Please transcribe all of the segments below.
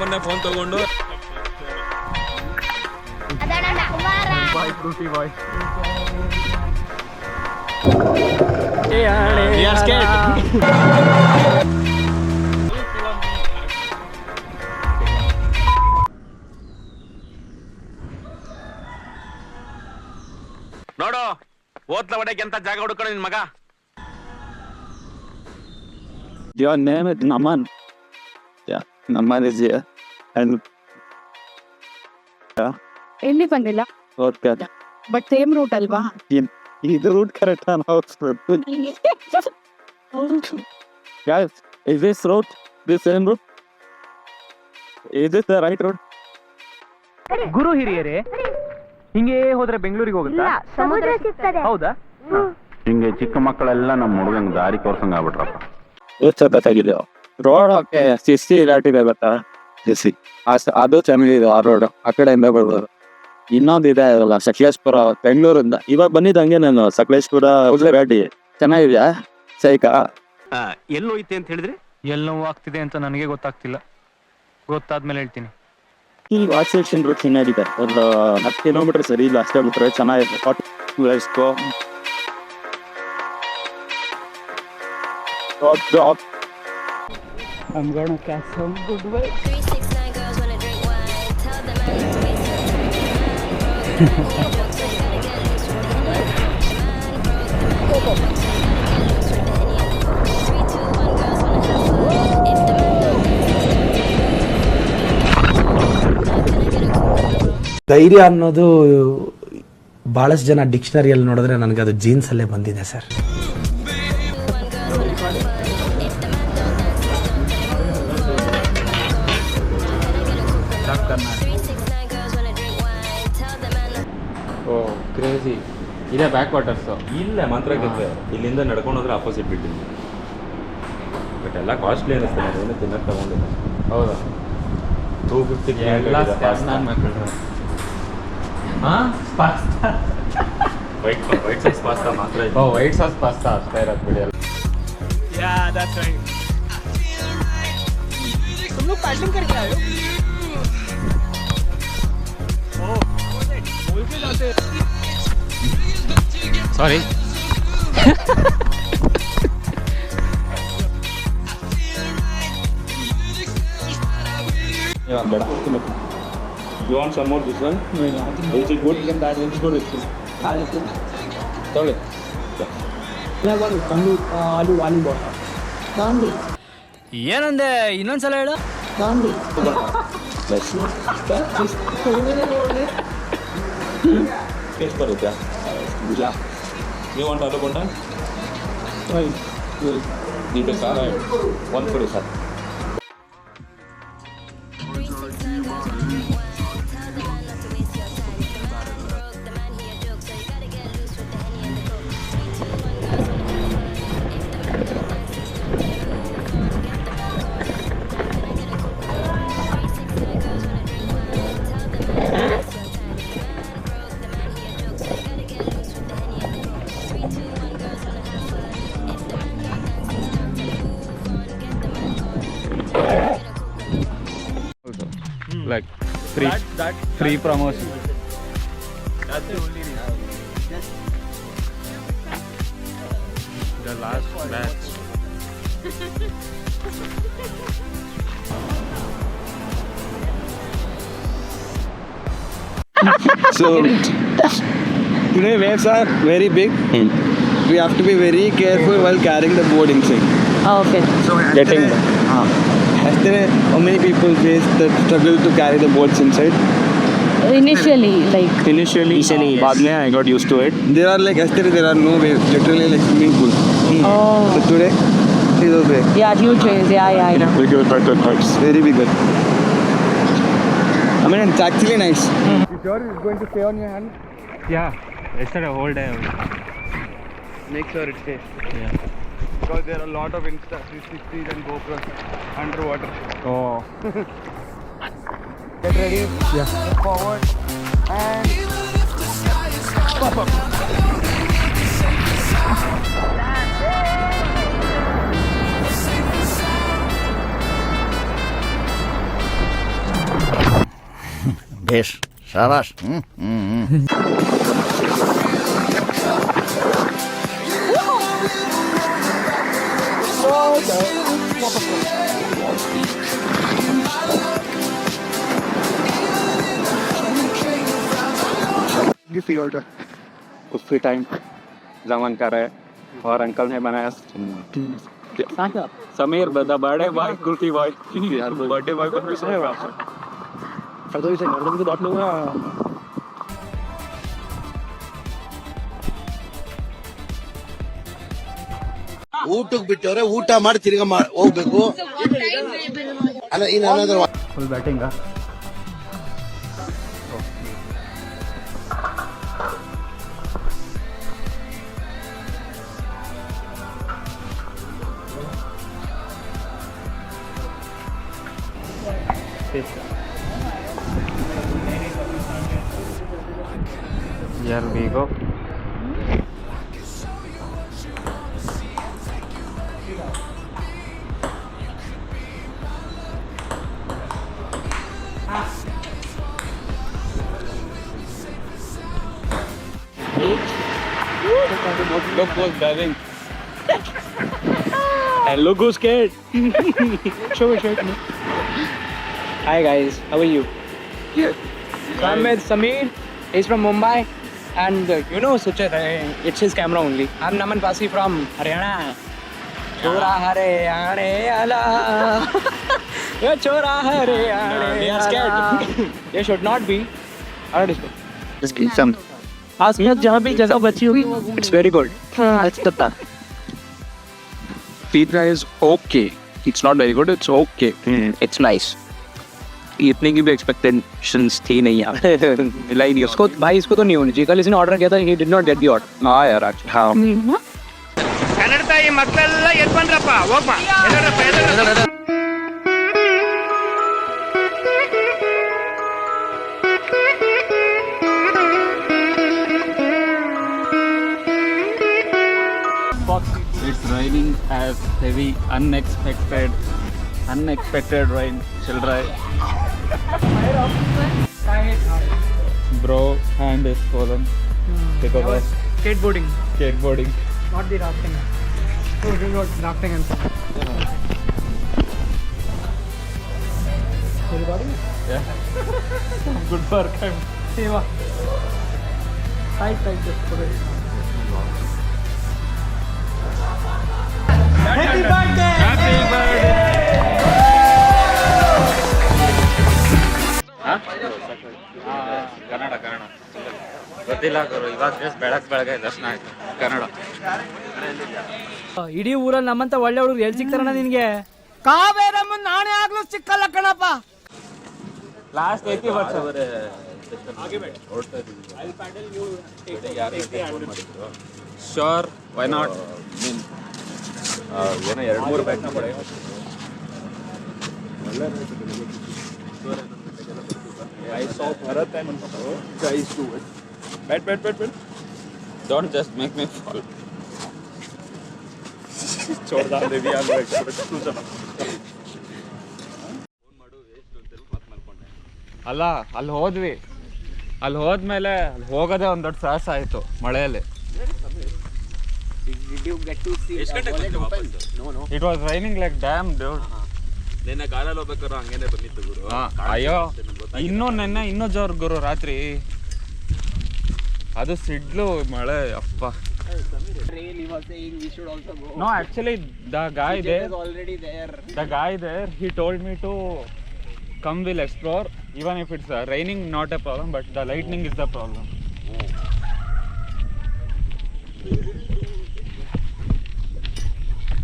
ಮೊನ್ನೆ ಫೋನ್ ತಗೊಂಡು. ನೋಡು ಓದ್ಲ ಹೊಡೆಗೆ ಅಂತ ಜಾಗ ಹುಡುಕೊಂಡು ನಿನ್ ಮಗ Your name is Naman. Is ಎಲ್ಲಿ ಬಂದಿಲ್ಲ. ಬಟ್ ಸೇಮ್ ರೂಟ್ ಅಲ್ವಾ? ಇದು ರೂಟ್ ಕರೆಕ್ಟ್ ಅನ್ಸ್ಬಿಟ್ಟು Guys, is this road the same road? Is this the right road? ಗುರು ಹಿರಿಯರೇ ಹಿಂಗೆ ಹೋದ್ರೆ ಬೆಂಗಳೂರಿಗೆ ಹೋಗುತ್ತಾ? ಸಮುದ್ರ ಸಿಗ್ತದೆ. ಹೌದಾ? ಹಿಂಗೆ ಚಿಕ್ಕ ಮಕ್ಕಳೆಲ್ಲ ನಮ್ಮ ಹುಡುಗಂಗೆ ದಾರಿ ತೋರ್ಸಂಗ ಆಗ್ಬಿಟ್ರಪ್ಪ ಎಷ್ಟು ಸಖತ್ತಾಗಿದೆ? ರೋಡ್ ಓಕೆ ಸಿಸ್ಟಿ ದಾಟಿದೆ ಗೊತ್ತಾ? ಸಿಸಿ ಅದು ಚೆನ್ನಾಗಿದೆ ಆ ರೋಡ್ ಆ ಕಡೆಯಿಂದ ಬರ್ಬೋದು ಇನ್ನೊಂದು ಇದೆ ಅಲ್ಲ ಸಕಲೇಶ್ಪುರ ಬೆಂಗಳೂರಿಂದ. ಇವಾಗ ಬಂದಿದ್ದಂಗೆ ನಾನು ಸಕಲೇಶ್ಪುರ ಉದ್ಲಘಾಟಿ ಚೆನ್ನಾಗಿದ್ಯಾ? ಸೈಕಾ? ಎಲ್ಲೋಯ್ತೆ ಅಂತ ಹೇಳಿದ್ರೆ? ಎಲ್ಲೋ ಆಗ್ತಿದೆ ಅಂತ ನನಗೆ ಗೊತ್ತಾಗ್ತಿಲ್ಲ. ಗೊತ್ತಾದ್ಮೇಲೆ ಹೇಳ್ತೀನಿ. ಈ ವಾಟ್ಸೇಷನ್ ರೂಟ್ ಚೆನ್ನಾಗಿದೆ ಒಂದು ಹತ್ತು ಕಿಲೋಮೀಟರ್ ಸರಿ ಇಲ್ಲ ಅಷ್ಟೇ ಬಿಟ್ರೆ ಚೆನ್ನಾಗಿದೆ. Drop I'm gonna catch some good ಧೈರ್ಯ ಅನ್ನೋದು ಭಾಳಷ್ಟು ಜನ ಡಿಕ್ಷನರಿಯಲ್ಲಿ ನೋಡಿದ್ರೆ ನನಗೆ ಅದು ಜೀನ್ಸಲ್ಲೇ ಬಂದಿದೆ ಸರ್. ಇದೆ ಬ್ಯಾಕ್ ವಾಟರ್ಸ್ ಇಲ್ಲ ಮಂತ್ರಕ್ಕೆ ಇಲ್ಲಿಂದ ನಡ್ಕೊಂಡು ಹೋದ್ರೆ ಆಪೋಸಿಟ್ ಬಿಟ್ಟಿಲ್ಲ ಬಟ್ ಎಲ್ಲ ಕಾಸ್ಟ್ಲಿ ಅನಿಸ್ತು ನಾನು ಏನು ತಿನ್ನಕ್ಕೆ ತಗೊಂಡಿಲ್ಲ ಹೌದಾ ಟೂ ಫಿಫ್ಟಿ ಎಲ್ಲ ಸ್ಕ್ಯಾಮ್ ನನ್ನ ಮಕ್ಕಳು ಹಾ pasta white white sauce pasta ಮಾತ್ರ ಇದೆ. ಓ ವೈಟ್ ಸಾಸ್ ಪಾಸ್ತಾ ಅಷ್ಟೇ ಇರೋದು ಬಿಡಿ ಅಲ್ಲ ಯಾ ದಟ್ಸ್ ರೈಟ್ तुम लोग पैडलिंग करके आए हो बोल के जाते Sorry Yeah, better. You want some more this one? Is it good? That is good. ತೊಗೊಳ್ಳಿ. ಏನಂದೆ ಇನ್ನೊಂದ್ಸಲ ಹೇಳು Nice. ಎಷ್ಟು ಬರುತ್ತೆ ಇಲ್ಲ ನೀವು want ಆಲೂ ಬೋಂಡ ನೀವು ಬೇಕಾ ಒಂದು ಕೊಡಿ sir Three, Free promotion. The last match. so today waves are very big. Hmm. We have to be very careful while carrying the board inside. Oh, okay. So getting. Uh, there ah, are many people faced the struggle to carry the boards inside initially like initially initially बाद में I got used to it. There are like actually there are no waves literally like swimming pool. Hmm. Oh. So today is a yeah huge waves yeah yeah I know. yeah, good good very big one I mean it's actually nice. Mm-hmm. Mm. you sure it's going to stay on your hand? Yeah it's a whole day. Make sure it stays yeah. Because there are a lot of insta 360s and GoPros underwater. Oh. Get ready. Yeah. Forward. And pop up. ಬೇಷ್ ಶಾಬಾಷ್ ಹ್ಮ್ ಹ್ಮ್ ಹ್ಮ್ कुछ time जमन कर रहे और uncle ने बनाया Sameer the birthday boy kurti boy birthday boy को भी सही ಊಟಕ್ಕೆ ಬಿಟ್ಟವ್ರೆ ಊಟ ಮಾಡಿ ತಿರ್ಗಾ ಮಾ- ಹೋಗ್ಬೇಕು ಅಲ್ಲ ಇನ್ನು ಏನಾದ್ರು ಫುಲ್ ಬ್ಯಾಟಿಂಗಾ Look who's driving. and look who's scared. show it, show it. Hi guys, how are you? I'm with Sameer. He's from Mumbai, and uh, you know Suchit. uh, It's his camera only. I'm Naman Pasi from Haryana. Chora Haryane ala. Yo chora Haryane. we are scared. They should not be. How does it? Just give some. आज तक जहाँ भी जगह बची होगी it's very good pizza is okay it's not very good it's okay it's nice इतने की भी एक्सपेक्टेशंस थी नहीं यार। मिला ही नहीं उसको भाई इसको तो नहीं होनी चाहिए। कल इसने ऑर्डर किया था ही did not get the order हाँ यार अच्छा हाँ। कनाडा हाँ ಕನ್ನಡತಾಯಿ ಮಕ್ಕಳೆಲ್ಲ ಎದ್ದು ಬಂದ್ರಪ್ಪ ಹೋಗ್ಬಾ raining as heavy, unexpected, unexpected rain. Children. Bro, hand is swollen. Hmm. Take over. Skateboarding. Skateboarding. Not the rafting. No, oh, not rafting and stuff. Yeah. Yeah. Good work. Seva. Side side just for it. ಗೊತ್ತಿಲ್ಲ ಗುರು ಇವಾಗ just ಬೆಳಕ್ ಬೆಳಗ್ಗೆ ದರ್ಶನ ಆಯ್ತು ಕನ್ನಡ. ಇಡೀ ಊರಲ್ಲಿ ನಮ್ಮಂತ ಒಳ್ಳೆ ಹುಡುಗರು ಎಲ್ಲಿ ಸಿಗ್ತಾರಣ್ಣ ನಿನ್ಗೆ? ನಾನೇ ಆಗ್ಲೂ ಸಿಕ್ಕಲ್ಲ ಕಣಪ್ಪ. ಲಾಸ್ಟ್ ಐತಿ ವರ್ಷ ಶೋರ್ ವೈ ನಾಟ್ ಏನೋ ಎರಡು ಮೂರು bat I saw Bharat and guys do it. Wait, wait, wait, wait. Don't just make me fall. ಚೋಡ್ದಾ ಅಲ್ಲ ಅಲ್ಲಿ ಹೋದ್ವಿ. ಅಲ್ಲಿ ಹೋದ್ಮೇಲೆ ಅಲ್ಲಿ ಹೋಗೋದೇ ಒಂದು ದೊಡ್ಡ ಸಾಹಸ ಆಯಿತು ಮಳೆಯಲ್ಲಿ. It was raining like damn dude ನಿನ್ನೆ ಕಾರಲ್ಲಿ ಹೋಗ್ಬೇಕಾದ್ರೆ ಹಂಗೇನೆ ಬಂದಿತ್ತು ಗುರು. ಅಯ್ಯೋ ಇನ್ನೂ ನೆನ್ನೆ ಇನ್ನೂ ಜೋರು ಗುರು ರಾತ್ರಿ. ಅದು ಸಿಡ್ಲು ಮಳೆ ಅಪ್ಪ no actually the guy there the guy there he told me to come will explore even if it's raining not a problem but the lightning is the problem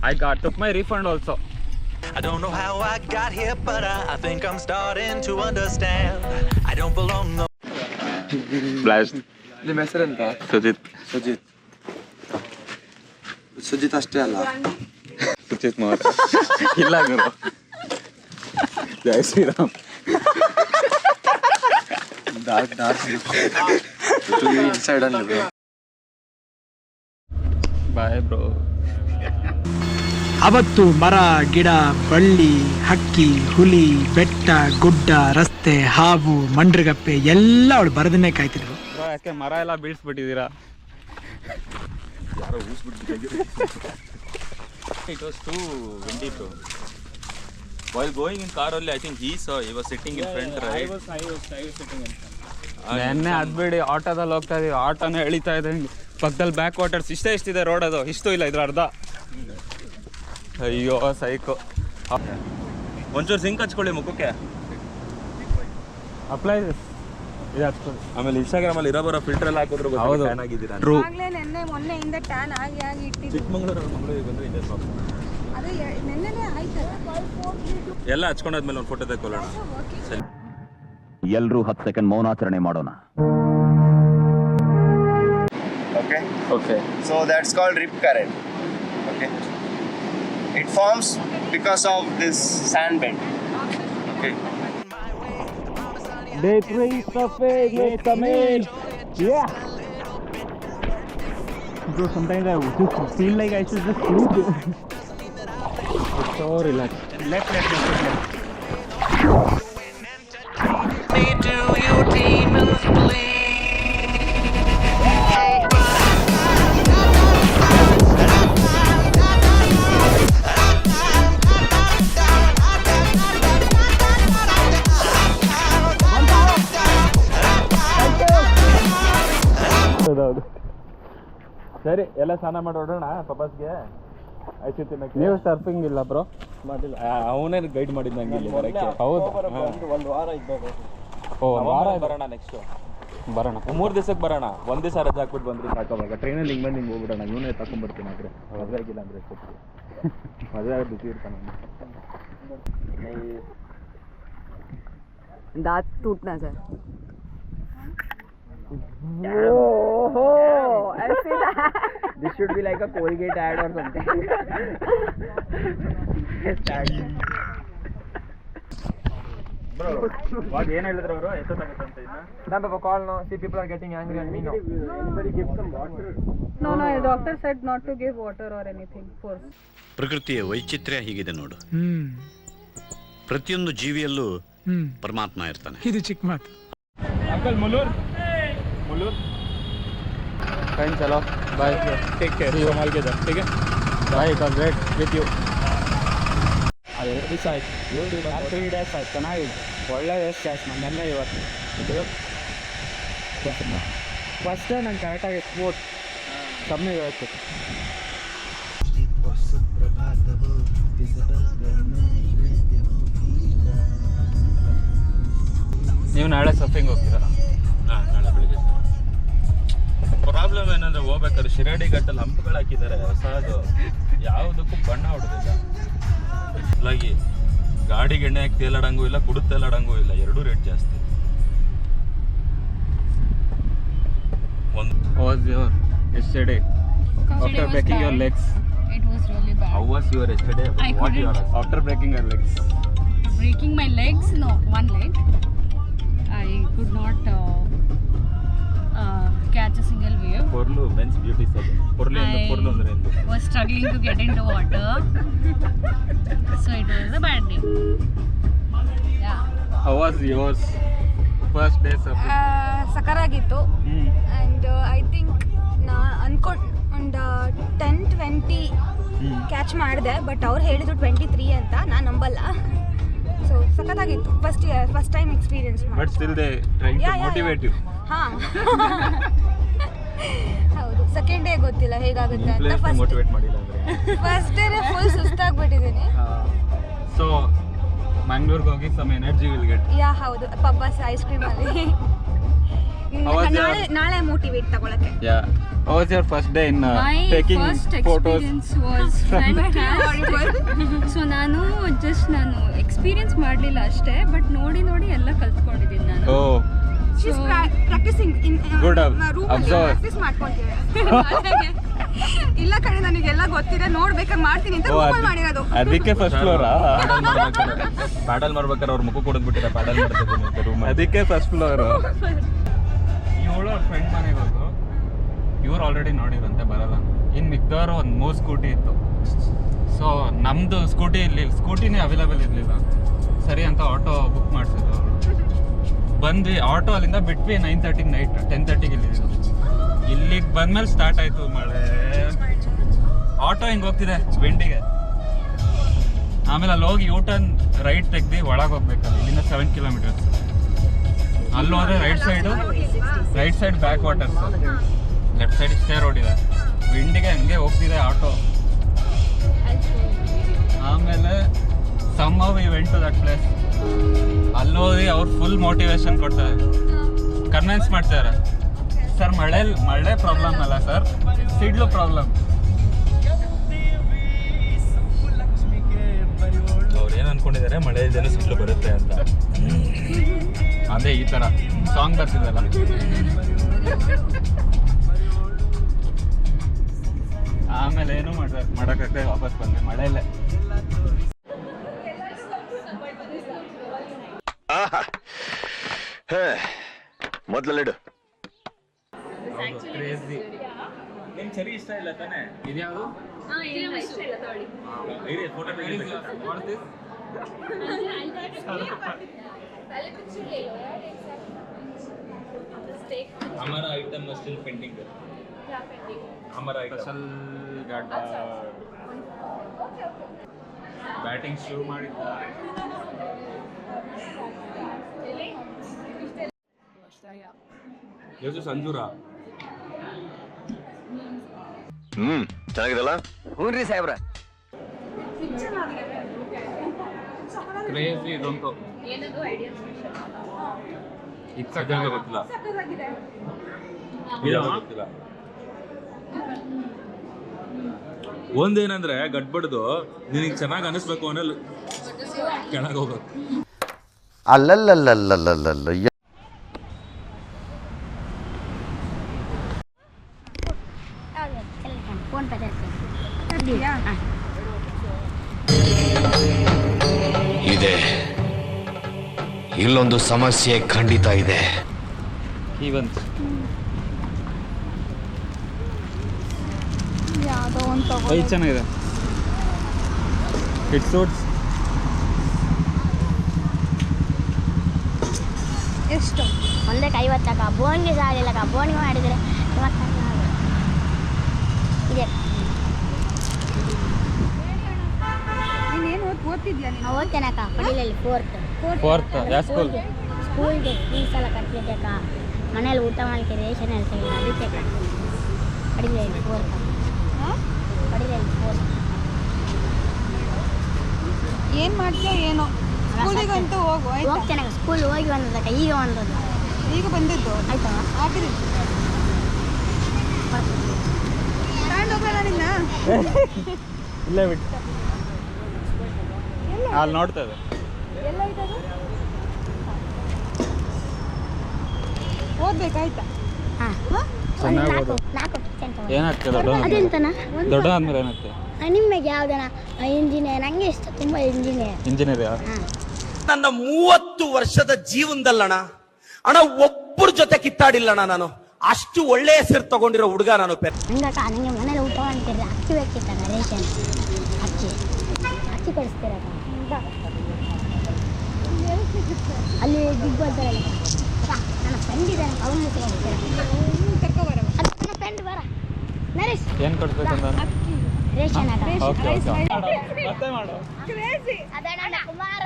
I got took my refund also. I don't know how I got here, but I, I think I'm starting to understand. I don't belong no blast ನಿಮ್ಮ ಹೆಸರೆಂತ ಸುಜಿತ್. ಸುಜಿತ್. ಸುಜಿತ್ ಅಷ್ಟೇ ಅಲ್ಲ? ಸುಜಿತ್ ಮಾರ್ ಇಲ್ಲ ಗುರು. ಜೈ Shriram. Dark dark. Inside ಅಲ್ಲಿ Bye, bro. ಅವತ್ತು ಮರ ಗಿಡ ಬಳ್ಳಿ ಹಕ್ಕಿ ಹುಲಿ ಬೆಟ್ಟ ಗುಡ್ಡ ರಸ್ತೆ ಹಾವು ಮಂಡ್ರಗಪ್ಪೆ ಎಲ್ಲ ಅವಳು ಬರದನ್ನೇ ಕಾಯ್ತಿದ್ರು. ಬ್ರೋ ಯಾಕೆ ಮರ ಎಲ್ಲ ಬೀಳ್ಸ್ಬಿಟ್ಟಿದ್ದೀರಾ? ಯಾರೋ it was too windy too while going in car only, I think he saw he was sitting in front, right? ನೆನ್ನೆ ಅದ್ಬಿಡಿ ಆಟೋದಲ್ಲಿ ಹೋಗ್ತಾ ಇದೀವಿ. ಆಟೋನೇ ಎಳಿತಾ ಇದೆ. ಪಕ್ಕದಲ್ಲಿ ಬ್ಯಾಕ್ ವಾಟರ್ಸ್ ಇಷ್ಟೇ ಇಷ್ಟಿದೆ ರೋಡ್ ಅದು. ಇಷ್ಟು ಇಲ್ಲ ಇದ್ರ ಅರ್ಧ. ಅಯ್ಯೋ ಸೈಕೋ ಒಂಚೂರು ಸಿಂಕ್ ಹಚ್ಕೊಳ್ಳಿ ಮುಖಕ್ಕೆ. ಅಪ್ಲೈ ಇದು ಆಮೇಲೆ ಇನ್ಸ್ಟಾಗ್ರಾಮ್ ಅಲ್ಲಿ ಇರೋ ಬರೋ ಫಿಲ್ಟರ್ ಎಲ್ಲ ಹಾಕಿದ್ರು ಹೌದು. ಫ್ಯಾನ್ ಆಗಿದ್ದೀರಾ ಟ್ರೂ ಆಗ್ಲೇ ನೆನ್ನೆ ಮೊನ್ನೆಯಿಂದ ಟ್ಯಾನ್ ಆಗಿ ಆಗಿ ಇಟ್ಟಿದ್ದು ಚಿಕ್ಕಮಂಗ್ಳೂರು ಮಂಗಳೂರಿಗೆ ಬಂದ್ರೆ ಇದೆ ಸಾಕು ಅದು ನೆನ್ನೆನೇ ಆಯ್ತಲ್ಲ ಎಲ್ಲ ಹಚ್ಕೊಂಡಾದ್ಮೇಲೆ ಒಂದು ಫೋಟೋ ತೆಕ್ಕೊಳ್ಳೋಣ ಎಲ್ಲರೂ ಹತ್ತು ಸೆಕೆಂಡ್ ಮೌನಾಚರಣೆ ಮಾಡೋಣ Okay. Okay So that's called rip current. Okay. It forms because of this sand bed. Okay. Suffix, let's come in. Yeah. Bro, sometimes I just feel like I should just sleep. it's so relaxed. Left, left, left, left. ಸರಿ ಎಲ್ಲ ಸ್ನಾನ ಮಾಡಿ ಹೊಡೋಣ ಪಪಾಸ್ಗೆ IC ತಿನ್ನಕ್ಕೆ ನೀವು surfing ಇಲ್ಲ bro ಮಾಡಿಲ್ಲ ಅವನೇ guide ಮಾಡಿದ್ ನಂಗೆ ಇಲ್ಲಿ ಬರಕ್ಕೆ ಹೌದು ಒಂದು ವಾರ ಇದ್ದಾಗ ಓ ಒಂದ್ ವಾರ ಬರೋಣ ನೆಕ್ಸ್ಟ್ ಬರೋಣ ಮೂರ್ ದಿವಸಕ್ಕೆ ಬರೋಣ ಒಂದ್ ದಿವಸ ರಜೆ ಹಾಕ್ಬಿಟ್ಟು ಬಂದ್ರೆ ಸಾಕಾಗ ಟ್ರೈನಲ್ಲಿ ಹಿಂಗ್ ಬಂದು ಹಿಂಗ್ ಹೋಗ್ಬಿಡೋಣ ಇವನೇ ತಕೊಂಡ್ಬರ್ತೀನಿ ಆದ್ರೆ ಮದುವೆ ಆಗಿಲ್ಲ ಅಂದ್ರೆ ಎಷ್ಟೊತ್ತಿಗೆ ಮದುವೆ ಆಗಿ ಬಿಸಿ ಇರ್ತಾನೆ दांत टूटना sir Whoa! I've seen that. This should be like a Colgate ad or something. ಏನ್ ಹೇಳಿದ್ರು ಅವರು? See people are angry and no no doctor not to give water or anything force ಪ್ರಕೃತಿಯ ವೈಚಿತ್ರ್ಯ ಹೀಗಿದೆ ನೋಡು. ಪ್ರತಿಯೊಂದು ಜೀವಿಯಲ್ಲೂ ಪರಮಾತ್ಮ ಇರ್ತಾನೆ. ಇದು ಚಿಕ್ಕ ಮಾತು. ಅಂಕಲ್ ಮುಲೂರ್. मुलूर फाइन चलो बाय टेक केयर संभाल के जा ठीक है bye it was great with you ಎರಡು ದಿವಸ ಆಯ್ತು ತ್ರೀ ಡೇಸ್ ಆಯ್ತು ಚೆನ್ನಾಗಿದೆ ಒಳ್ಳೆ ವೇಸ್ಟ್ ಕ್ಯಾಶ್ ನೆನ್ನೆ ಇವತ್ತು ಫಸ್ಟ್ ನಂಗೆ ಕರೆಕ್ಟಾಗಿ ಸ್ಪೋರ್ಟ್ ಕಮ್ಮಿ ಇವತ್ತು ನೀವು ನಾಳೆ ಸರ್ಫಿಂಗ್ ಹೋಗ್ತೀರಾ ನಾಳೆ ಬೆಳಿಗ್ಗೆ ಪ್ರಾಬ್ಲಮ್ ಏನಂದ್ರೆ ಹೋಗ್ಬೇಕಾದ್ರೆ ಶಿರಾಡಿ ಘಟ್ಟಲ್ಲಿ ಹಂಪುಗಳು ಹಾಕಿದ್ದಾರೆ. ಹೊಸದು ಯಾವುದಕ್ಕೂ ಬಣ್ಣ ಹೊಡೆದಿಲ್ಲ. ಹಾಗಾಗಿ ಗಾಡಿಗೆ ಎಣ್ಣೆ ಹಾಕಿ ತೇಲಾಡಂಗೂ ಇಲ್ಲ ಕುಡಿದು ತೇಲಾಡಂಗೂ ಇಲ್ಲ. ಎರಡೂ ರೇಟ್ ಜಾಸ್ತಿ. ಒಂದು was your yesterday after breaking your legs It was really bad. How was your yesterday I what your after breaking your legs Breaking my legs? No, one leg. I could not uh, catch a single wave. ಪೊರ್ಲು men's beauty salon ಪೊರ್ಲು ಎಂದು I ಪೊರ್ಲು ಅಂದ್ರೆ ಎಂದು was struggling to get into water. so it was a bad day. Yeah. How was yours first day surfing ಸಕರಾಗಿತ್ತು ಹ್ಞೂ and I think ನಾ ಅನ್ಕೊಂಡು ಒಂದು ಟೆನ್ ಟ್ವೆಂಟಿ ಕ್ಯಾಚ್ ಮಾಡಿದೆ ಬಟ್ ಅವ್ರು ಹೇಳಿದ್ರು ಟ್ವೆಂಟಿ ತ್ರೀ ಅಂತ ನಾನು ನಂಬಲ್ಲ so ಸಖತ್ತಾಗಿತ್ತು. First year first time experience but still they trying to motivate you ಹಾ. ಹೌದು. ಸೆಕೆಂಡ್ ಡೇ ಗೊತ್ತಿಲ್ಲ ಹೇಗಾಗುತ್ತೆ ಅಂತ ಫಸ್ಟ್ ಮೋಟಿವೇಟ್ ಮಾಡಿಲ್ಲ ಅಂದ್ರೆ. ಫಸ್ಟ್ ಡೇ ಫುಲ್ ಸುಸ್ತಾಗ್ಬಿಟ್ಟಿದ್ದೀನಿ. ಸೊ ಮ್ಯಾಂಗ್ಳೂರ್ಗೆ ಹೋಗಿ some energy will get yeah ಹೌದು. ಪಬ್ಬಸ್ ಐಸ್ ಕ್ರೀಮ್ ಅಲ್ಲಿ. How was your- ನಾಳೆ ನಾಳೆ ಮೋಟಿವೇಟ್ ತಗೊಳಕ್ಕೆ. Yeah. How was your first day in taking photos was so ನಾನು ಜಸ್ಟ್ ನಾನು ಎಕ್ಸ್ಪೀರಿಯನ್ಸ್ ಮಾಡಲಿಲ್ಲ ಅಷ್ಟೇ ಬಟ್ ನೋಡಿ ನೋಡಿ ಎಲ್ಲ ಕಲ್ತ್ಕೊಂಡಿದ್ದೀನಿ ನಾನು. ಓ. Practising room observe. ಪ್ರಾಕ್ಟೀಸ್ ಇಲ್ಲ ಕಣೆ ನನಗೆಲ್ಲ ಗೊತ್ತಿದೆ ನೋಡ್ಬೇಕಾದ್ರೆ ಮಾಡ್ತೀನಿ ಅಂತ ಮಾಡಿರೋದು. ಅದಕ್ಕೆ ಫಸ್ಟ್ ಫ್ಲೋರಾ ಪ್ಯಾಡಲ್ ಮಾಡ್ಬೇಕಾದ್ರೆ ಅವ್ರ ಮುಖ ಕೊಡದ್ ಬಿಟ್ಟಿರ ಪ್ಯಾಡಲ್ ಮಾಡ್ತಿದ್ದೀನಿ ರೂಮ್ ಅದಕ್ಕೆ ಫಸ್ಟ್ ಫ್ಲೋರ್ ಇವಳು ಅವ್ರ ಫ್ರೆಂಡ್ ಮನೆಗೆ ಹೋದ್ರು ಇವ್ರು ಆಲ್ರೆಡಿ ನೋಡಿರಂತೆ ಬರಲ್ಲ. ಇನ್ ಮಿಕ್ದವರು ಒಂದು ಮೂರು ಸ್ಕೂಟಿ ಇತ್ತು. ಸೊ ನಮ್ಮದು ಸ್ಕೂಟಿ ಇರಲಿಲ್ಲ ಸ್ಕೂಟಿನೇ ಅವೈಲೇಬಲ್ ಇರಲಿಲ್ಲ. ಸರಿ ಅಂತ ಆಟೋ ಬುಕ್ ಮಾಡಿಸಿದ್ರು ಬಂದ್ವಿ ಆಟೋ ಅಲ್ಲಿಂದ ಬಿಟ್ವಿ ನೈನ್ ತರ್ಟಿಗೆ ನೈಟ್ ಟೆನ್ ತರ್ಟಿಗೆ ಇಲ್ಲಿದ್ದು. ಇಲ್ಲಿಗೆ ಬಂದ್ಮೇಲೆ ಸ್ಟಾರ್ಟ್ ಆಯಿತು ಮಳೆ. ಆಟೋ ಹಿಂಗೆ ಹೋಗ್ತಿದೆ? ಬೆಂಡಿಗೆ ಆಮೇಲೆ ಅಲ್ಲಿ ಹೋಗಿ ಯೂಟರ್ನ್ ರೈಟ್ ತೆಗ್ದು ಒಳಗೆ ಹೋಗ್ಬೇಕಲ್ಲ, ಇಲ್ಲಿಂದ ಸೆವೆನ್ ಕಿಲೋಮೀಟರ್ಸ್ ಅಲ್ಲಿ ಹೋದ್ರೆ right side right side backwaters left side ಇಷ್ಟೇ ರೋಡ್ ಇದೆ. ವಿಂಡಿಗೆ ಹಂಗೆ ಹೋಗ್ತಿದೆ ಆಟೋ ಆಮೇಲೆ some we went to that place ಅಲ್ಲೋಗಿ ಅವ್ರು ಫುಲ್ ಮೋಟಿವೇಶನ್ ಕೊಡ್ತಾರೆ. ಕನ್ವಿನ್ಸ್ ಮಾಡ್ತಾರೆ ಸರ್ ಮಳೆ ಮಳೆ ಪ್ರಾಬ್ಲಮ್ ಅಲ್ಲ ಸರ್ ಸಿಡ್ಲು ಪ್ರಾಬ್ಲಮ್ ಅವ್ರು ಏನು ಅನ್ಕೊಂಡಿದ್ದಾರೆ ಮಳೆ ಇಲ್ದೇನೆ ಸಿಡ್ಲು ಬರುತ್ತೆ ಅಂತ. ಅದೇ ಈ ಥರ ಸಾಂಗ್ ಬರ್ತಿದಲ್ಲ. ಏನು ಮಾಡ ಮಾಡೋಕ್ಕಾಗದೆ ವಾಪಸ್ ಬಂದೆ. ಮಳೆಯಲ್ಲೇ ಮೊದ್ಲೆಡು ಕ್ರೇಜಿ ನಿಮ್ ಸರಿ ಇಷ್ಟ ಇಲ್ಲ ತಾನೇ? ಇದ್ಯಾವುದು? ಫೋಟೋ ಹಮಾರ ಐಟಮ್ ಸ್ಟಿಲ್ ಪೆಂಡಿಂಗ್ ಹಮಾರ ಐಟಮ್ ಸ್ಪೆಷಲ್ ಗಾಡ ಬ್ಯಾಟಿಂಗ್ ಶುರು ಮಾಡಿದ್ದ. ಯೋಸು ಸಂಜೂರ. ಹ್ಮ್ ಚೆನ್ನಾಗಿದಲ್ಲ? ಹ್ಞೂ ರೀ ಸಾಹೇಬ್ರ. ಕ್ರೇಜಿ ಇದಂತೂ. ಗೊತ್ತಿಲ್ಲ. ಗೊತ್ತಿಲ್ಲ ಒಂದೇನಂದ್ರೆ ಗಡ್ಬಡ್ದು ನಿನಗೆ ಚೆನ್ನಾಗಿ ಅನಿಸ್ಬೇಕು ಅನ್ನೋ ಕೆಳಗೆ ಹೋಗ್ಬೇಕು. ಅಲ್ಲಲ್ಲಲ್ಲಲ್ಲಲ್ಲಲ್ಲ ಇದೆ. ಇಲ್ಲೊಂದು ಸಮಸ್ಯೆ ಖಂಡಿತ ಇದೆ. ಈ ಬಂತು ಯಾವುದೋ ಒಂದು ತಗೋ ಐದು ಚೆನ್ನಾಗಿದೆ. ಇಟ್ ಸೂಟ್ಸ್ ಎಷ್ಟು? ಒಂದಕ್ಕೆ ಐವತ್ತಕ್ಕ ಬೋನ್ಗೆ ಸಾಲಿಲ್ಲಕ್ಕ ಬೋನ್ಗೆ ಮಾಡಿದರೆ ಇದೆ. ಓದ್ತೇನಕ್ಕ ಪಡಿಲಲ್ಲಿ ಫೋರ್ತ್ ಫೋರ್ತ್ ಸ್ಕೂಲ್ ಸ್ಕೂಲ್ಗೆ ಫೀಸ್ ಎಲ್ಲ ಕಟ್ಟಲಿಕ್ಕೆ ಮನೇಲಿ ಊಟ ಮಾಡ್ಲಿಕ್ಕೆ ರೇಷನ್ ಎಲ್ಲ ಸಿಗಲ್ಲ ಅದಕ್ಕೆ ಪಡಿಲಲ್ಲಿ ಫೋರ್ತ್ ಏನು ಮಾಡ್ತೀಯೋ ಏನೋ? ಸ್ಕೂಲಿಗಂತೂ ಹೋಗು ಆಯ್ತಾ? ಹೋಗ್ತೇನೆ ಸ್ಕೂಲ್ ಹೋಗಿ ಬಂದದಕ್ಕ ಈಗ ಬಂದದ್ದು. ಈಗ ಬಂದಿದ್ದು? ಆಯ್ತಾ? ನಿನ್ನ. ಇಲ್ಲೇ ಬಿಟ್ಟು ಅಲ್ಲಿ ನೋಡ್ತಾ ಇದೆ ಓದ್ಬೇಕಾಯ್ತಾ ಹಾಂ ನಾಲ್ಕು. ಏನಾಗ್ತದೆ ದೊಡ್ಡ ಅದೆಂತನ? ಆದ್ಮೇಲೆ ಏನಾಗ್ತದೆ ನಿಮಗೆ ಯಾವ್ದನ? ಇಂಜಿನಿಯರ್ ನಂಗೆ ಇಷ್ಟ ತುಂಬಾ ಇಂಜಿನಿಯರ್ ಇಂಜಿನಿಯರ್ ನನ್ನ ಮೂವತ್ತು ವರ್ಷದ ಜೀವನದಲ್ಲಣ ಅಣ್ಣ ಒಬ್ಬರ ಜೊತೆ ಕಿತ್ತಾಡಿಲ್ಲಣ್ಣ ನಾನು. ಅಷ್ಟು ಒಳ್ಳೆ ಹೆಸರು ತಗೊಂಡಿರೋ ಹುಡುಗ ನಾನು ಪೆ ಹಂಗಕ್ಕ ನನಗೆ ಮನೇಲಿ ಊಟ ಮಾಡ್ತಿದ್ರೆ ಅಕ್ಕಿ ಬೇಕಿತ್ತಲ್ಲ ರೇಷನ್. ಅಕ್ಕಿ. ಅಕ್ಕಿ ಕೊಡಿಸ್ತೀರಕ್ಕ ಅಲ್ಲಿ ಬಿಗ್ ಬಾಸ್ ನನ್ನ ಫ್ರೆಂಡ್ ಇದ್ದಾನೆ ಅವನು ಕರ್ಕೊಬರ ಅದು ನನ್ನ ಫ್ರೆಂಡ್ ಬರ ನರೇಶ್ ಏನು ಕೊಡ್ಬೇಕಂದ ರೇಷನ್ ಅಕ್ಕ ಓಕೆ ಓಕೆ. ಅದೇ ನನ್ನ ಕುಮಾರ.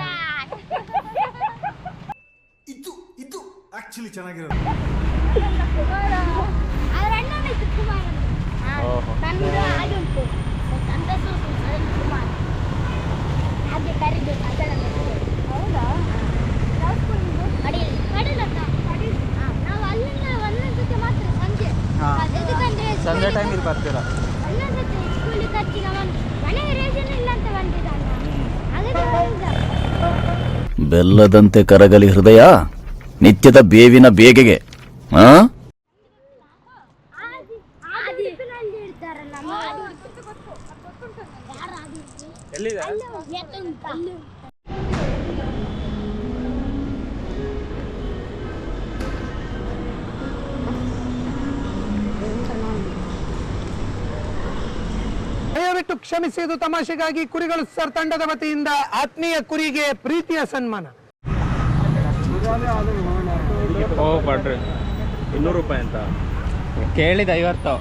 ಇದು ಇದು ಆಕ್ಚುಲಿ ಚೆನ್ನಾಗಿರೋದು. ಅವ್ರ ಕುಮಾರ. ಕುಮಾರ್. ಹಾಗೆ ಕರೀದು ಅದರ ಹೌದಾ ಕಡಿಯಲ್ಲಿ ಕಡಿಲಕ್ಕ ನಾವು ಅಲ್ಲಿಂದ ಒಂದೊಂದು ಸತಿ ಮಾತ್ರ ಸಂಜೆ ಹಾ. ಎದಕ್ಕಂದ್ರೆ ಸಂಜೆ ಸ್ಕೂಲಿಗೆ ಟೈಮಿಗೆ ಬರ್ತೀರಾ ಒಂದೊಂದು ಸತಿ ಸ್ಕೂಲಿಗೆ ಖರ್ಚಿಗೆ ಬಂದು ಮನೆಗೆ ರೇಷನ್ ಇಲ್ಲ ಅಂತ ಟೈಮ್ ಇಲ್ಲಿ ಬಂದ ಬೆಲ್ಲದಂತೆ ಕರಗಲಿ ಹೃದಯ ನಿತ್ಯದ ಬೇವಿನ ಬೇಗೆಗೆ ಆ ಎಲ್ಲಿದೆ ದಯವಿಟ್ಟು ಕ್ಷಮಿಸಿ ಇದು ತಮಾಷೆಗಾಗಿ ಕುರಿಗಳು ಸರ್ ತಂಡದ ವತಿಯಿಂದ ಆತ್ಮೀಯ ಕುರಿಗೆ ಪ್ರೀತಿಯ ಸನ್ಮಾನ. ಇನ್ನೂರು ರೂಪಾಯಿ ಅಂತ. ಕೇಳಿದ ಐವತ್ತು.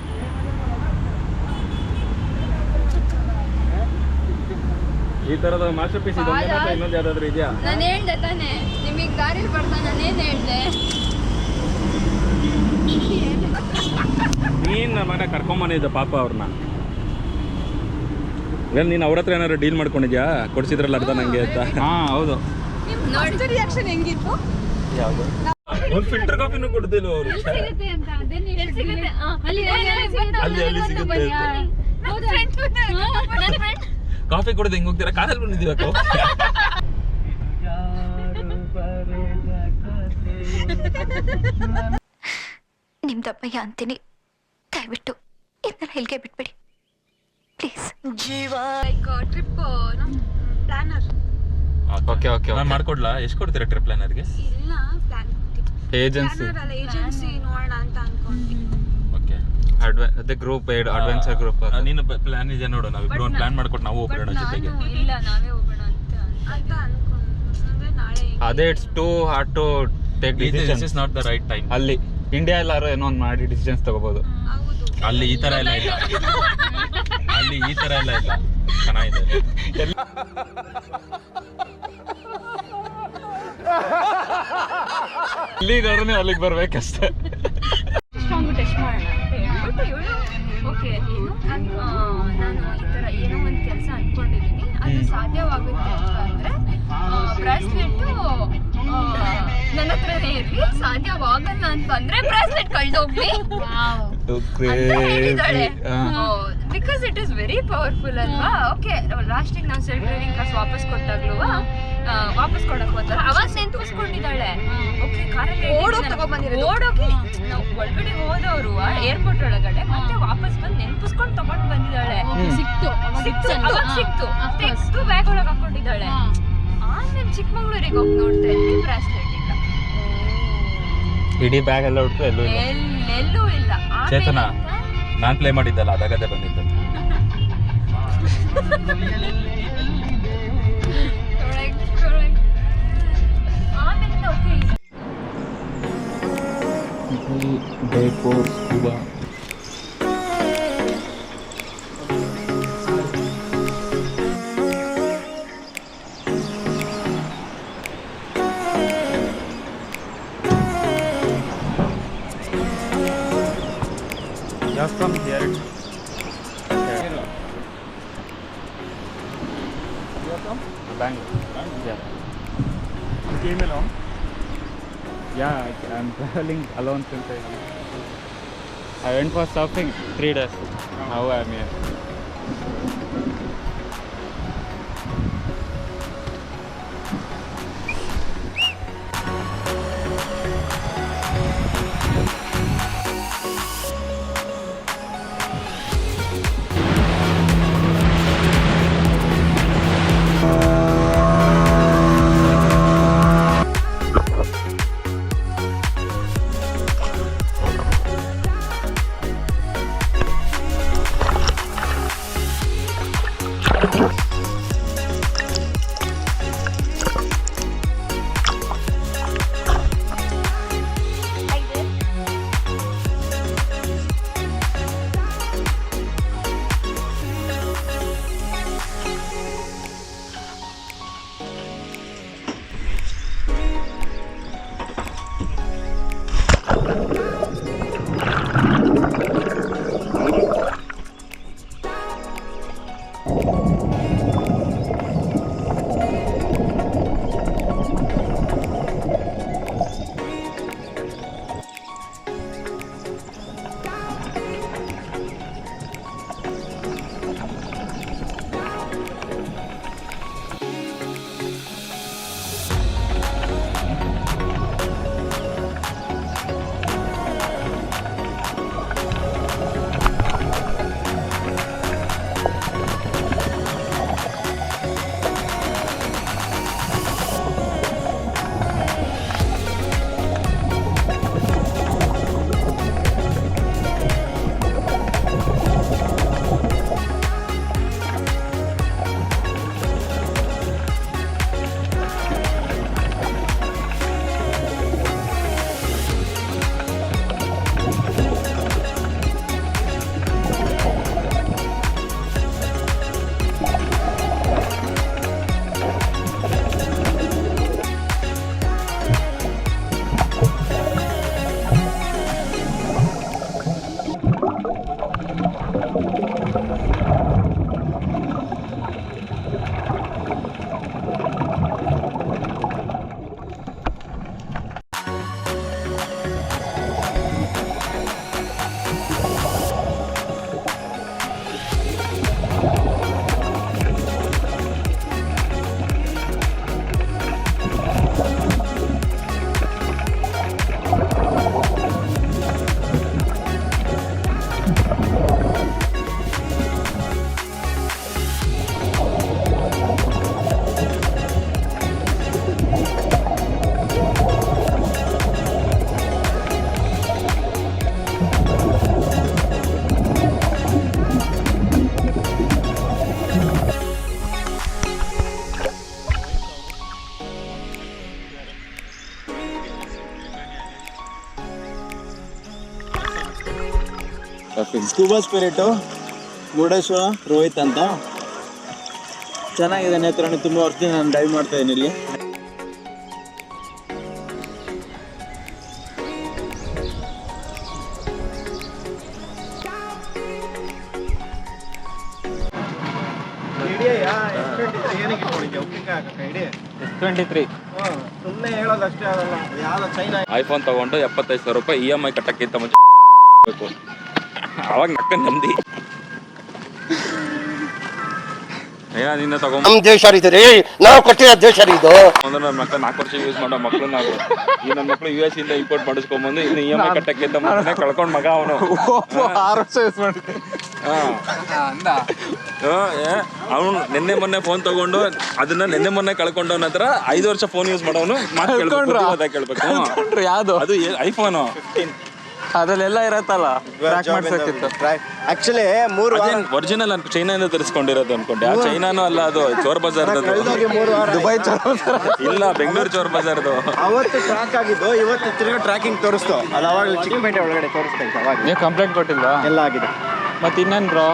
ಈ ತರದ ಮಾಸ್ಟರ್ ಪೀಸ್ ಇನ್ನೊಂದು ಯಾವ್ದಾದ್ರು ಇದೆಯಾ? ನಾನು ಹೇಳ್ದೆ ತಾನೆ. ನಿಮಗೆ ದಾರಿ ಬರ್ತಾ ನಾನೇನು ಹೇಳ್ದೆ? ನೀನ್ ನಮ್ಮ ಮನೆ ಕರ್ಕೊಂಬಂದಿದ್ದ ಪಾಪ ಅವ್ರನ್ನ. ಏನ್ ನೀನ್ ಅವ್ರ ಹತ್ರ ಏನಾದ್ರು ಡೀಲ್ ಮಾಡ್ಕೊಂಡಿದ್ಯಾ? ಕೊಡ್ಸಿದ್ರಲ್ಲ ಅರ್ಧ ನಂಗೆ ಅಂತ. ಹಾ ಹೌದು. ನೋಡಿ ರಿಯಾಕ್ಷನ್ ಹೆಂಗಿತ್ತು? ಒಂದು ಫಿಲ್ಟರ್ ಕಾಫಿನೂ ಕೊಡ್ತಿಲ್ಲ ಅವರು? ಸಿಗುತ್ತೆ ಅಂತ? ಅದೇನು ಸಿಗುತ್ತೆ? ಅಲ್ಲಿ ಅಲ್ಲಿ ಅಲ್ಲಿ ಸಿಗುತ್ತೆ. ಕಾಫಿ ಕುಡ್ದು ಹೆಂಗ್ ಹೋಗ್ತೀರಾ? ಕಾರಲ್ಲಿ ಬಂದಿದ್ದೀರಾ ನಿಮ್ದಪ್ಪಯ್ಯ ಅಂತೀನಿ. ದಯವಿಟ್ಟು ಇದನ್ನ ಇಲ್ಲಿಗೆ ಬಿಟ್ಬಿಡಿ. Please trip planner okay okay ನಾನು ಮಾಡ್ಕೊಡ್ಲಾ? ಎಷ್ಟು ಕೊಡ್ತೀರಾ ಟ್ರಿಪ್ ಪ್ಲಾನರ್ಗೆ ಇಲ್ಲ ಪ್ಲಾನ್ ಏಜೆನ್ಸಿ ಪ್ಲಾನರ್ ಅಲ್ಲ ಏಜೆನ್ಸಿ ನೋಡೋಣ ಅಂತ ಅನ್ಕೊಂಡ್ವಿ. ಓಕೆ ಅದೇ ಗ್ರೂಪ್ ಅಡ್ವೆಂಚರ್ ಗ್ರೂಪ್ ನೀನು ಪ್ಲಾನ್ ಇದೆ ನೋಡು ನಾವು ಇಬ್ರು ಒಂದು ಪ್ಲಾನ್ ಮಾಡ್ಕೊಟ್ಟು ನಾವು ಹೋಗೋಣ ಜೊತೆಗೆ. ಇಲ್ಲ ನಾವೇ ಹೋಗೋಣ ಅಂತ ಅಂತ ಅನ್ಕೊಂಡು ಅಂದ್ರೆ ನಾಳೆ ಅದೇ it's too hard to take this is not the right time ಅಲ್ಲಿ ಇಂಡಿಯಾ ಎಲ್ಲಾರು ಏನೋ ಒಂದು ಮಾಡಿ ಡಿಸಿಷನ್ಸ್ ತಗೋಬಹುದು ಹೌದು. ಅಲ್ಲಿ ಈ ತರ ಎಲ್ಲ ಇಲ್ಲ. ಅಲ್ಲಿ ಈ ತರ ಎಲ್ಲ ಇಲ್ಲ. ಚೆನ್ನಾಗಿದೆ. ಇಲ್ಲಿಗಾದ್ರೆ ಅಲ್ಲಿಗೆ ಬರ್ಬೇಕಷ್ಟೇ. ಸ್ಟ್ರಾಂಗ್ ಟೆಸ್ಟ್ ಮಾಡೋಣ. ಇವಳು. ಓಕೆ ಏನು ನಾನು ಈ ಥರ ಏನೋ ಒಂದು ಕೆಲಸ ಅಂದ್ಕೊಂಡಿದ್ದೀನಿ ಅದು ಸಾಧ್ಯವಾಗುತ್ತೆ ಅಂತ ಅಂದರೆ ಬ್ರಾಸ್ಲೆಟ್ಟು ನನ್ನ ಹತ್ರನೇ ಇರಲಿ. ಸಾಧ್ಯವಾಗಲ್ಲ ಅಂತ ಅಂದರೆ ಬ್ರಾಸ್ಲೆಟ್ ಕಳ್ದೋಗ್ಲಿ. ಹೇಳಿದಾಳೆ. Because it is very powerful ಅಲ್ವಾ? ಓಕೆ ಲಾಸ್ಟಿಗೆ ನಾವು ಸೆಲ್ಫ್ ಡ್ರೈವಿಂಗ್ ಕ್ಲಾಸ್ ವಾಪಸ್ ಕೊಟ್ಟಾಗ್ಲೂ ವಾಪಸ್ ಕೊಡಕ್ ಹೋದಾಗ ಅವಾಗ ನೆನ್ಪಿಸ್ಕೊಂಡಿದ್ದಾಳೆ. ಓಕೆ ಕಾರಲ್ಲಿ ಓಡೋಗಿ ಓಡೋಗಿ ನಾವು ಒಳಗಡೆ ಹೋದವರು ಏರ್ಪೋರ್ಟ್ ಒಳಗಡೆ ಮತ್ತೆ ವಾಪಸ್ ಬಂದು ನೆನ್ಪಿಸ್ಕೊಂಡು ತಗೊಂಡು ಬಂದಿದ್ದಾಳೆ. ಸಿಕ್ತು. ಸಿಕ್ತು ಅವಾಗ ಸಿಕ್ತು. ತೆಗ್ದು ಬ್ಯಾಗ್ ಒಳಗೆ ಹಾಕೊಂಡಿದ್ದಾಳೆ. ಆಮೇಲೆ ಚಿಕ್ಕಮಂಗ್ಳೂರಿಗೆ ಹೋಗಿ ನೋಡ್ತಾ ಇದ್ವಿ ಬ್ರಾಸ್ಲೆಟ್ ಇಲ್ಲ ಇಡೀ ಬ್ಯಾಗ್ ಎಲ್ಲ ಉಟ್ಟು ಎಲ್ಲೂ ಇಲ್ಲ. ಎಲ್ಲೆಲ್ಲೂ ಇಲ್ಲ. ಚೇತನ. ನಾನ್ ಪ್ಲೇ ಮಾಡಿದ್ದಲ್ಲ ಅದಾಗದೆ ಬಂದಿದ್ದು. ಡೇ ಫೋರ್ ಆಮೇಲೆ Yeah. You came alone? Yeah, I- I'm traveling alone since I. I went for surfing three days. Now I'm here. Scuba spirit Murudeshwar Rohit ಅಂತ. ಚೆನ್ನಾಗಿದೆ ನೇತ್ರಾಣಿ ತುಂಬ ವರ್ಷದಿಂದ ನಾನು ಡೈವ್ ಮಾಡ್ತಾ ಇದ್ದೀನಿ ಇಲ್ಲಿ. ಟ್ವೆಂಟಿ ತ್ರೀ ಸುಮ್ಮನೆ ಹೇಳೋದಷ್ಟೇ ಆಗಲ್ಲ. ಯಾವ್ದೋ ಚೈನಾ ಐಫೋನ್ ತಗೊಂಡು ಎಪ್ಪತ್ತೈದು ಸಾವಿರ ರೂಪಾಯಿ ಇ ಎಂ ಐ ಕಟ್ಟಕ್ಕಿಂತ ಮುಂಚೆ ಅವಾಗ ನಕ್ಕ ನಿನ್ನ ತಗೊಂಡ್ ನಮ್ ದೇಶ ರೀ. ನಾವು ಕಟ್ಟಿರೋ ದೇಶ ರೀ ಇದು ಅಂದ್ರೆ ನನ್ನ ಮಕ್ಕಳು ನಾಲ್ಕು ವರ್ಷ ಯೂಸ್ ಮಾಡೋ ಮಕ್ಕಳು ನಾವು. ಈ ನನ್ನ ಮಕ್ಕಳು ಯು ಎಸ್ ಇಂದ ಇಂಪೋರ್ಟ್ ಮಾಡಿಸ್ಕೊಂಬಂದು ಇನ್ನು ಇ ಎಂ ಐ ಕಟ್ಟಕ್ಕಿಂತ ಮುಂಚೆ ಕಳ್ಕೊಂಡ್ ಮಗ ಅವನು. ಆರು ವರ್ಷ ಯೂಸ್ ಮಾಡಿದ್ದೆ. ಅಂದ. ಅವನು ನಿನ್ನೆ ಮೊನ್ನೆ ಫೋನ್ ತಗೊಂಡು ಅದನ್ನ ನಿನ್ನೆ ಮೊನ್ನೆ ಕಳ್ಕೊಂಡವನ ಹತ್ರ ಐದು ವರ್ಷ ಫೋನ್ ಯೂಸ್ ಮಾಡೋನು ಮಾತು ಕೇಳ್ಬೇಕು ಯಾವ್ದು? ಅದು ಐಫೋನು ಅದ್ರಲ್ಲೆಲ್ಲ ಇರತ್ತಲ್ಲ? ಟ್ರ್ಯಾಕ್ ಮಾಡ್ಸಕ್ಕಿತ್ತು ಆಕ್ಚುಲಿ ಮೂರು ಒರಿಜಿನಲ್ ಅನ್ಕೊ ಚೈನಾದಿಂದ ತರಿಸ್ಕೊಂಡಿರೋದು ಅನ್ಕೊಂಡೆ. ಆ ಚೈನಾನು ಅಲ್ಲ ಅದು ಚೋರ್ ಬಜಾರ್ ದುಬೈ ಚೋರ್ ಇಲ್ಲ ಬೆಂಗಳೂರು ಚೋರ್ ಬಜಾರ್ದು. ಅವತ್ತು ಟ್ರ್ಯಾಕ್ ಆಗಿದ್ದು ಇವತ್ತು ತಿರ್ಗಾ ಟ್ರ್ಯಾಕಿಂಗ್ ತೋರಿಸ್ತು. ಅದು ಅವಾಗ ಚಿಕ್ಕಪೇಟೆ ಒಳಗಡೆ ತೋರಿಸ್ತಾ ಇತ್ತು ಅವಾಗ ನೀವು ಕಂಪ್ಲೇಂಟ್ ಕೊಟ್ಟಿಲ್ಲ ಎಲ್ಲ ಆಗಿದೆ. ಮತ್ತೆ ಇನ್ನೇನು ಬ್ರೋ